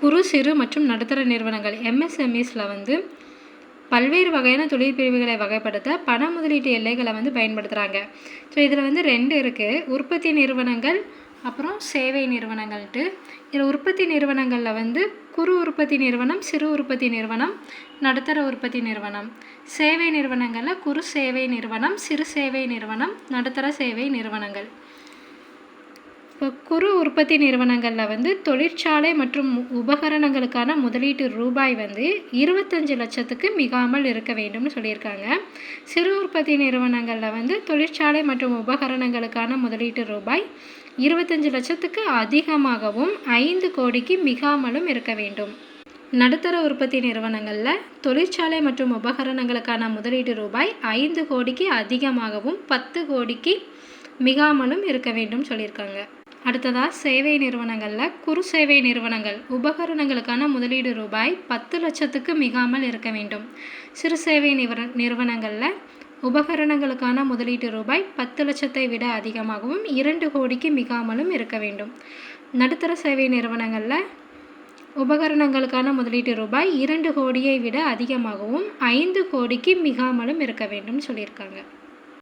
குறு சிறு மற்றும் நடுத்தர நிறுவனங்கள் எம்எஸ்எம்இஸில் வந்து பல்வேறு வகையான தொழில் பிரிவுகளை வகைப்படுத்த பண முதலீட்டு எல்லைகளை வந்து பயன்படுத்துகிறாங்க ஸோ இதில் வந்து ரெண்டு இருக்குது உற்பத்தி நிறுவனங்கள் அப்புறம் சேவை நிறுவனங்கள்ட்டு. இதில் உற்பத்தி நிறுவனங்களில் வந்து குறு உற்பத்தி நிறுவனம் சிறு உற்பத்தி நிறுவனம் நடுத்தர உற்பத்தி நிறுவனம். சேவை நிறுவனங்களில் குறு சேவை நிறுவனம் சிறு சேவை நிறுவனம் நடுத்தர சேவை நிறுவனங்கள். குறு உற்பத்தி நிறுவனங்களில் வந்து தொழிற்சாலை மற்றும் உபகரணங்களுக்கான முதலீட்டு ரூபாய் வந்து இருபத்தஞ்சு லட்சத்துக்கு மிகாமல் இருக்க வேண்டும்னு சொல்லியிருக்காங்க. சிறு உற்பத்தி நிறுவனங்களில் வந்து தொழிற்சாலை மற்றும் உபகரணங்களுக்கான முதலீட்டு ரூபாய் இருபத்தஞ்சு லட்சத்துக்கு அதிகமாகவும் ஐந்து கோடிக்கு மிகாமலும் இருக்க வேண்டும். நடுத்தர உற்பத்தி நிறுவனங்களில் தொழிற்சாலை மற்றும் உபகரணங்களுக்கான முதலீட்டு ரூபாய் ஐந்து கோடிக்கு அதிகமாகவும் பத்து கோடிக்கு மிகாமலும் இருக்க வேண்டும் சொல்லியிருக்காங்க. அடுத்ததாக சேவை நிறுவனங்களில் குறு சேவை நிறுவனங்கள். உபகரணங்களுக்கான முதலீடு ரூபாய் பத்து லட்சத்துக்கு மிகாமல் இருக்க வேண்டும். சிறு சேவை நிவர நிறுவனங்களில் உபகரணங்களுக்கான முதலீட்டு ரூபாய் பத்து லட்சத்தை விட அதிகமாகவும் இரண்டு கோடிக்கு மிகாமலும் இருக்க வேண்டும். நடுத்தர சேவை நிறுவனங்களில் உபகரணங்களுக்கான முதலீட்டு ரூபாய் இரண்டு கோடியை விட அதிகமாகவும் ஐந்து கோடிக்கு மிகாமலும் இருக்க வேண்டும் சொல்லியிருக்காங்க.